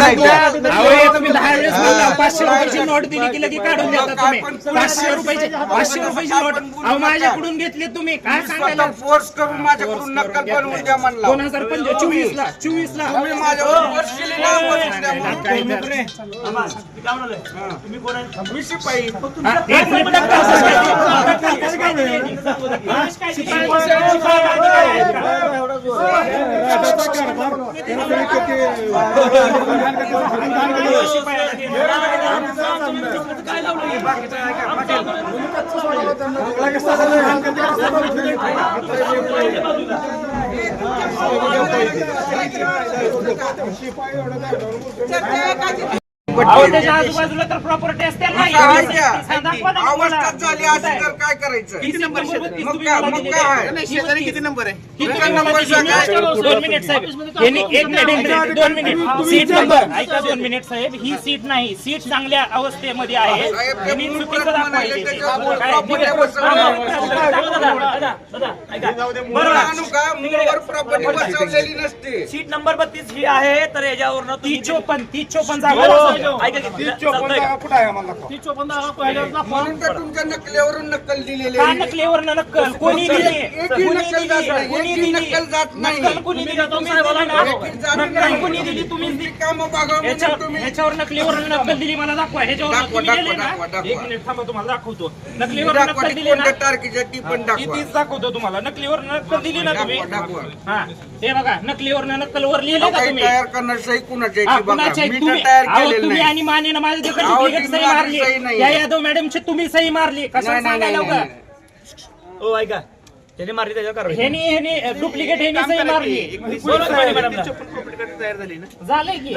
तुम्ही. पाचशे रुपयाची नोट दिली की लगे काढून देता तुम्ही. पाचशे रुपयाची पाचशे रुपयाची नोट. अहो माझ्याकडून घेतली तुम्ही. काय सांगायला? फोर्स करून माझ्याकडून नक्कल बनवून द्या म्हणला. दोन हजार पंचवीस चोवीस ला चोवीस ला तुम्ही माझ्यावर फोर्स केली ना बनवून द्या म्हणून. काय तर. मी शिपाई एक मिनिट काय शिपाई ना काय द्या? दाखवा ना मला. अवस्थाच झाली असेल तर काय करायचं? किती नंबर बत्तीस मग तुम्ही काय- मला मग दिलेले काय? आहे. आहे? शेजारी किती नंबर आहे? किती काय नंबर नंबर सांगा? दोन मिनिट साहेब. यांनी एक मिनिट दोन मिनिट. Seat number. ऐका दोन मिनिट साहेब. ही सीट नाही. सीट चांगल्या अवस्थेमध्ये आहे. ते यांनी चुकीचं दाखवायचे ते. बरोबर सीट नंबर बत्तीस ही आहे तर याच्यावरनं तुम्ही तीस चोपन्न तीस चोपन्न जागा? म्हणून तर तुमच्या नकलेवरून नक्कल दिलेली का आहे. नकलेवर नक्कल? कोणी दिली? एकही कोणी नक्कल दिली? जात नाही, कोणी एकही दिली? नक्कल जात नाही. नक्कल कोणी दिली? तुम्हीच दिली ना? एकही जात नक्कल नाही. कोणी दिली? तुम्हीच दिली? कामं बघा म्हणून ह्याच्यावर तुम्ही. ह्याच्यावर नकलीवर नक्कल दिली मला दाखवा. ह्याच्यावर दाखवा, तुम्ही दिले दाखवा, ना? दाखवा, एक दाखवा. मिनिट थांबा तुम्हाला दाखवतो. नकलीवर दाखवा नक्कल ती दिली ना? कोणत्या तारखेच्या ती पण दाखवा. कितीच दाखवतो तुम्हाला. नकलीवर नक्कल दिली ना तुम्ही? दाखवा, दाखवा. हा. हे बघा नकलीवर नक्कलवर लिहिलं का काही तुम्ही? तयार करणार सही कुणाची हा, आहे ती बघा. कुणाची आहे? मी तर तुम्ही तयार अहो, केलेलं तुम्ही आणि मानेनं माझ्या अहो, सही मारली सही नाही या. यादव मॅडमची तुम्ही सही मारली कशाला नाही, नाही, नाही, सांगायला नाही, उगा? नाही. हो ऐका त्याने मारली त्याच्यावर कारवाई ह्यानी ह्यानी डुप्लिकेट ह्यानी सही मारली. बोला तुम्ही मॅडमला. झालंय की.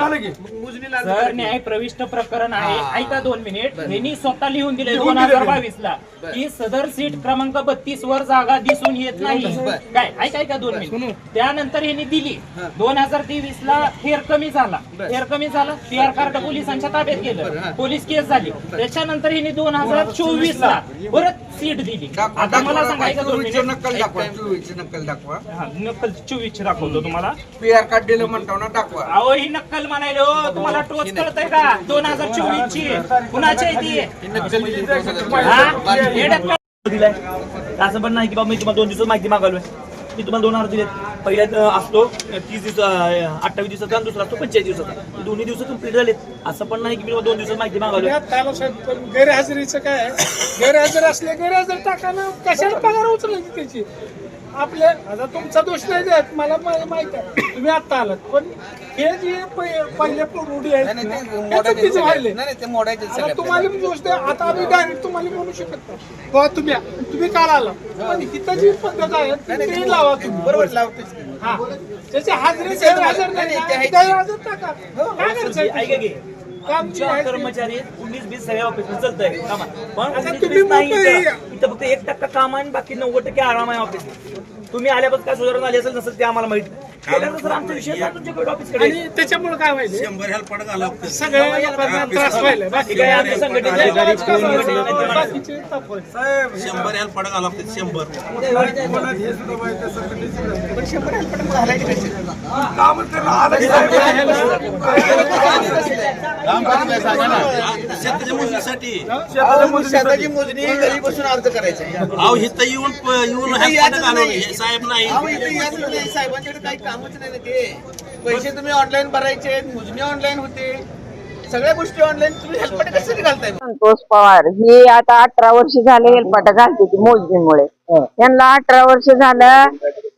सर न्याय प्रविष्ट प्रकरण आहे. ऐका दोन मिनिट. ह्यांनी स्वतः लिहून दिले दोन हजार बावीस ला की सदर सीट क्रमांक बत्तीस वर जागा दिसून येत नाही. काय? ऐका ऐका दोन मिनिट. त्यानंतर ह्यांनी दिली. दोन हजार तेवीस ला फेर कमी झाला. फेर कमी झाला. पीआर कार्ड पोलिसांच्या ताब्यात गेलं. पोलीस केस झाली. त्याच्यानंतर ह्यांनी दोन हजार चोवीस ला परत सीट दिली. आता मला दाखवा, सांगा ऐका दोन मिनिट. नक्कल दाखवा. चोवीसची नक्कल दाखवा. हा, नक्कल चोवीस दाखवतो तुम्हाला. पी आर कार्ड दिलं म्हणतो ना दाखवा. अहो ही नक्कल म्हणायला हो तुम्हाला टोच कळतंय का? दोन हजार चोवीस ची कुणाची आहे ती? हा? हे? नक्कल दिलाय. असं पण नाही की बाबा मी तुम्हाला दोन दिवसात माहिती मागवलोय. मी तुम्हाला दोन अर्ज दिलेत पहिल्या असतो तीस दिवस अठ्ठावीस दिवसाचा आणि दुसरा असतो पंचेचाळीस दिवसाचा. दोन्ही दिवस कंप्लीट झालेत. असं पण नाही की मी तुम्हाला दोन दिवसात माहिती मागवली. पण गैरहजेरीचं काय गैरहजर असले गैरहजर टाकानं कशाला पगार उचलायची त्याची? आपल्या आता तुमचा दोष नाही देत. मला माहीत आहे. तुम्ही आता आलात पण हे जे पहि- पहिले रूढी आहेत ना, हे चुकीचे व्हायले आता तुम्हाला मी द्या आता आम्ही डायरेक्ट तुम्हाला म्हणू शकत नाही. तुम्ही तुम्ही काल आला. पण इथं जी पद्धत आहे ती लावा तुम्ही. बरोबर हा. त्याची हाजरी गैरहजर नाही गैरहजर टाका. काय करायचं ऐका की. काम जे आमच्या आहे. ते- कर्मचारी आहेत, उन्नीस बीस सगळ्या ऑफिस कामा पण आता तुम्ही बीस नाही मुंबई- इथं. इथं फक्त एक टक्का काम आहे आणि बाकी नव्वद टक्के आराम आहे ऑफिस तुम्ही आल्यापासून काय सुधारणा आली असेल नसेल ते आम्हाला माहिती. केल्यानंतर आमचा विषय आहे, तुमच्याकडे ऑफिसकडे आणि त्याच्यामुळे काय व्हायले सगळ्या लोकांना त्रास व्हायला बाकी ठीक आहे आमच्या संघटनेचे अधिकारी बाकीचे ताप व्हायले. शंभर ह्याला पडा लागते शंभर. शेताची मोजणी घरी बसून अर्ज करायचा. अहो इथं येऊन येऊन साहेब नाही. साहेबांच्याकडे काही कामच नाही ना ते. पैसे तुम्ही ऑनलाईन भरायचे मोजणी ऑनलाईन होते. सगळ्या गोष्टी ऑनलाईन तुम्ही हेल्पट कशासाठी घालताय? संतोष पवार ही आता अठरा वर्ष झाले हेलपाटा घालते ती मोजणीमुळे. त्यांना अठरा वर्ष झालं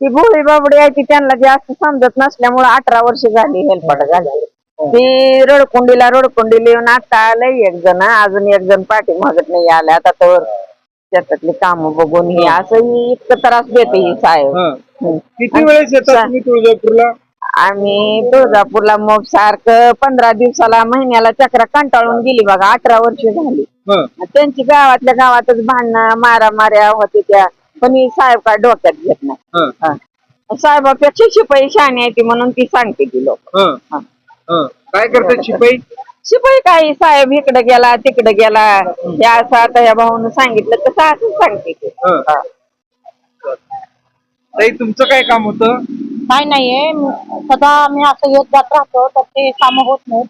ती भोळी बाबडी आहे ती त्यांना जास्त समजत नसल्यामुळे अठरा वर्ष झाली हेलपाटा घालते ती रडकुंडीला रडकुंडीला येऊन आता आलंय एक जण अजून एक जण पाठी मागत नाही आले आता तर शेतातली काम बघून ही असं ही इतकं त्रास देते ही साहेब. किती वेळेस येतात तुम्ही तुळजापूरला? आम्ही तुळजापूरला मग सारखं पंधरा दिवसाला महिन्याला चक्र कंटाळून गेली बघा अठरा वर्ष झाली. त्यांची गावातल्या गावातच भांडणं मारामाऱ्या होते त्या. पण ही साहेब काय डोक्यात घेत नाही. हा. साहेबापेक्षा शिपाई शहाणी आहे ती म्हणून ती सांगते ती लोक. काय करतात शिपाई? शिपाई काय साहेब इकडे गेला तिकडे गेला. हे असं आता या भाऊन सांगितलं तसं असं सांगते ती. हा. ताई तुमचं काय काम होतं? काय नाहीये म- सदा मी असं येत जात राहतो तर ते कामं होत नाहीत.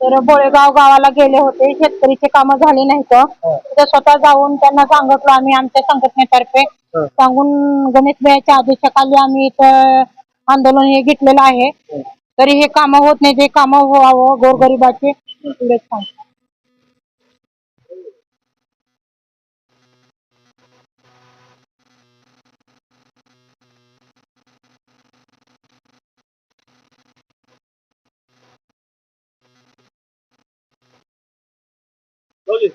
तर बोळेगाव गावाला गेले होते. शेतकरीचे कामं झाली नाहीत. तिथे स्वतः जाऊन त्यांना सांगितलं आम्ही आमच्या संघटनेतर्फे. सांगून गणेश बियाच्या आदेशाखाली आम्ही इथं आंदोलन हे घेतलेलं आहे. तरी हे कामं होत नाही. ते कामं व्हावं गोरगरिबाचे एवढेच सांगतो. Oye,